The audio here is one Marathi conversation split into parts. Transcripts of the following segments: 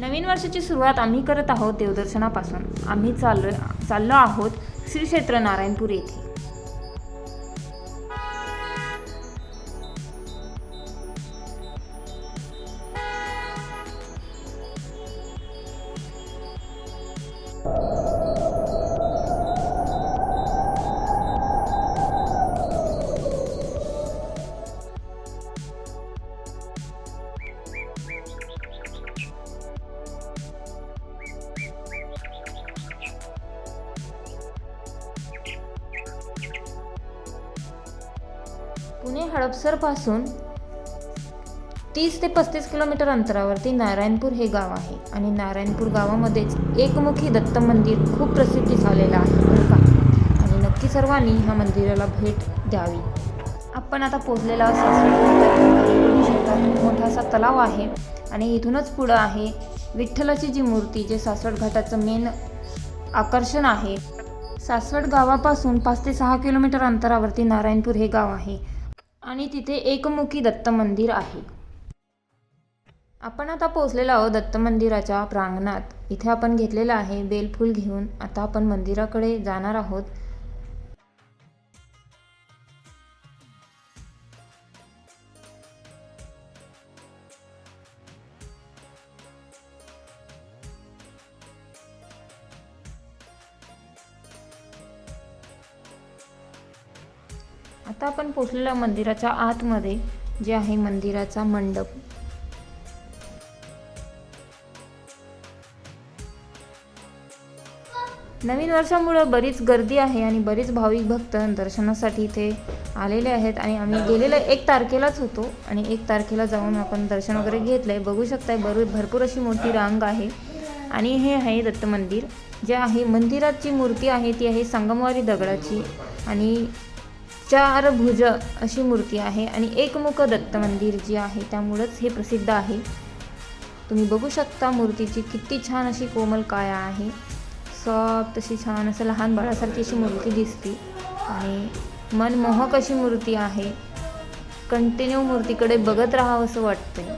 नवीन वर्षाची सुरुवात आम्ही करत आहोत देवदर्शनापासून. आम्ही चाललो चाललो आहोत श्री क्षेत्र नारायणपूर येथे. हडपसरपासून तीस ते पस्तीस किलोमीटर अंतरावरती नारायणपूर हे गाव आहे. आणि नारायणपूर गावामध्येच एकमुखी दत्त मंदिर खूप प्रसिद्धी झालेलं आहे बरं का? आणि नक्की सर्वांनी ह्या मंदिराला भेट द्यावी. आपण आता पोचलेला बघू मोठा असा तलाव आहे आणि इथूनच पुढं आहे विठ्ठलाची जी मूर्ती जे सासवड घाटाचं मेन आकर्षण आहे. सासवड गावापासून पाच ते सहा किलोमीटर अंतरावरती नारायणपूर हे गाव आहे. आणि तिथे एकमुखी दत्त मंदिर आहे. आपण आता पोहोचलेलो आहोत दत्त मंदिराच्या प्रांगणात. इथे आपण घेतलेलं आहे बेलफूल घेऊन. आता आपण मंदिराकडे जाणार आहोत. आता आपण पोचलेल्या मंदिराच्या आतमध्ये जे आहे मंदिराचा मंडप. नवीन वर्षामुळं बरीच गर्दी आहे आणि बरीच भाविक भक्त दर्शनासाठी इथे आलेले आहेत आणि आम्ही गेलेलं एक तारखेलाच होतो आणि एक तारखेला जाऊन आपण दर्शन वगैरे घेतलं आहे बघू शकताय बरू भरपूर अशी मोठी रांग आहे. आणि हे आहे दत्त मंदिर. जे आहे मंदिराची मूर्ती आहे ती आहे संगमवारी दगडाची. आणि चार भुज अशी मूर्ती आहे आणि एकमुख दत्त मंदिर जी आहे त्यामुळंच हे प्रसिद्ध आहे. तुम्ही बघू शकता मूर्तीची किती छान अशी कोमल काया आहे. सॉफ्ट अशी छान असं लहान बाळासारखी अशी मूर्ती दिसते. आणि मनमोहक अशी मूर्ती आहे. कंटिन्यू मूर्तीकडे बघत राहावं असं वाटतंय.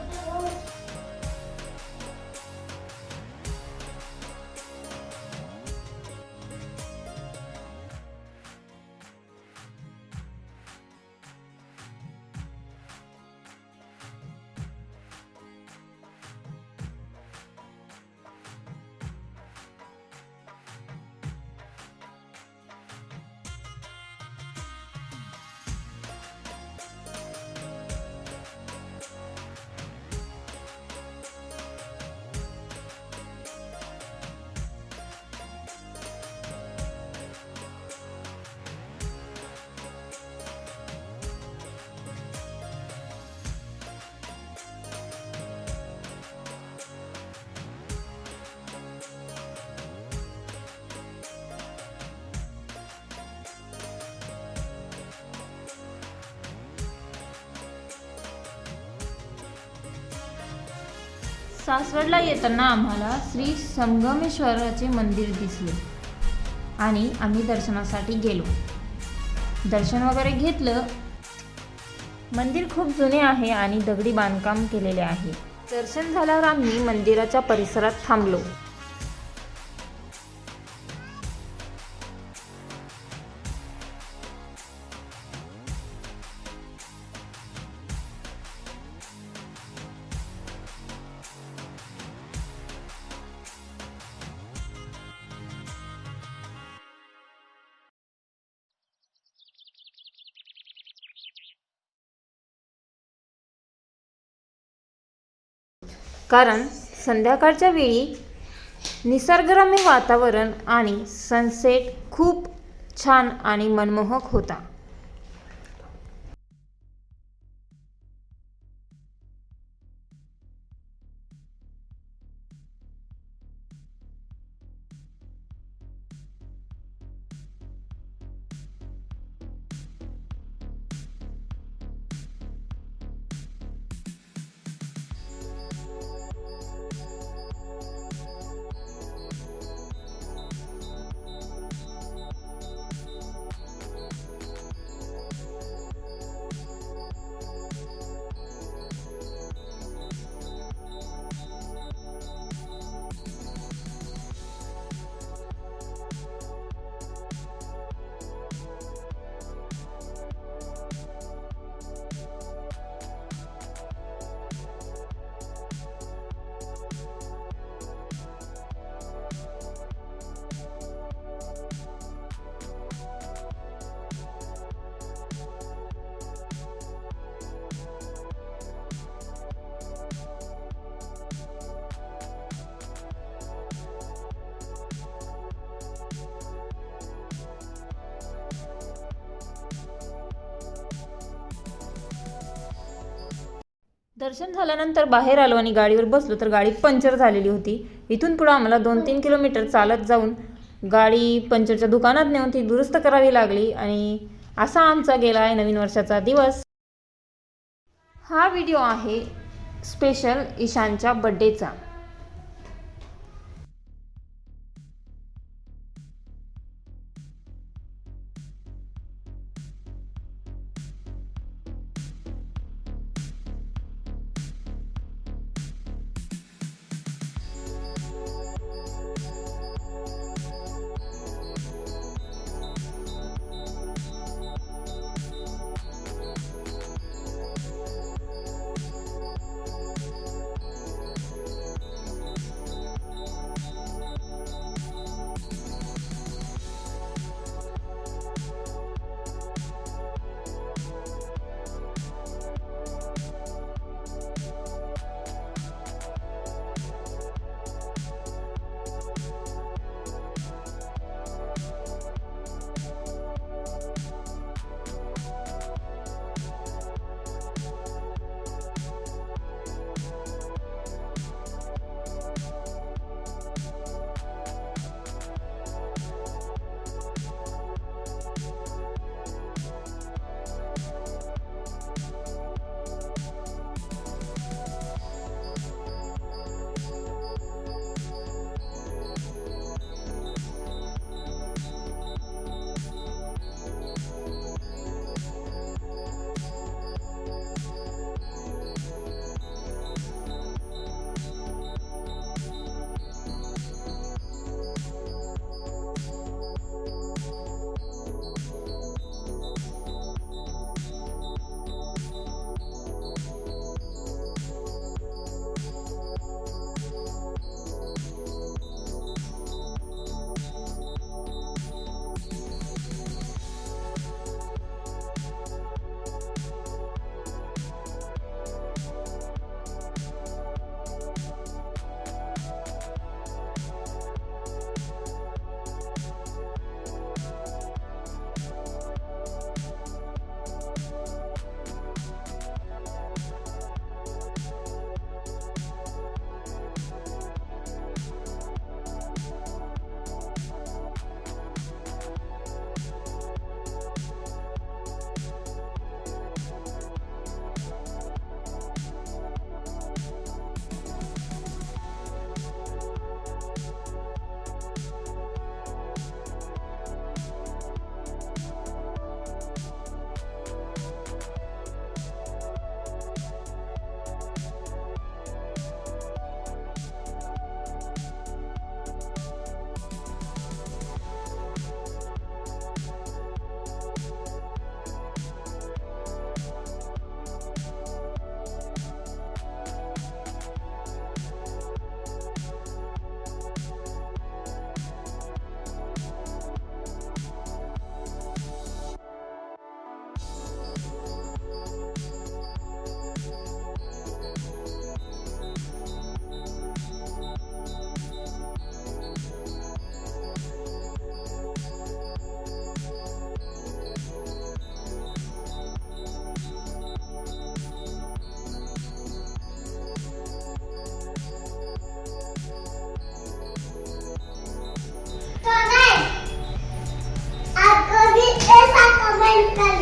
सासवडला येताना आम्हाला श्री संगमेश्वराचे मंदिर दिसले. आणि आम्ही दर्शनासाठी गेलो. दर्शन वगैरे घेतलं. मंदिर खूप जुने आहे आणि दगडी बांधकाम केलेले आहे. दर्शन झाल्यावर आम्ही मंदिराच्या परिसरात थांबलो. कारण संध्याकाळच्या वेळी निसर्गरम्य वातावरण आणि सनसेट खूप छान आणि मनमोहक होता. दर्शन झाल्यानंतर बाहेर आलो आणि गाडीवर बसलो तर गाडी पंक्चर झालेली होती. इथून पुढं आम्हाला दोन तीन किलोमीटर चालत जाऊन गाडी पंक्चरच्या दुकानात नेऊन ती दुरुस्त करावी लागली आणि असा आमचा गेला आहे नवीन वर्षाचा दिवस. हा व्हिडिओ आहे स्पेशल ईशानच्या बड्डेचा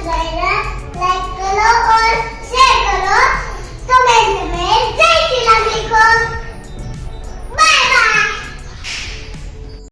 যায়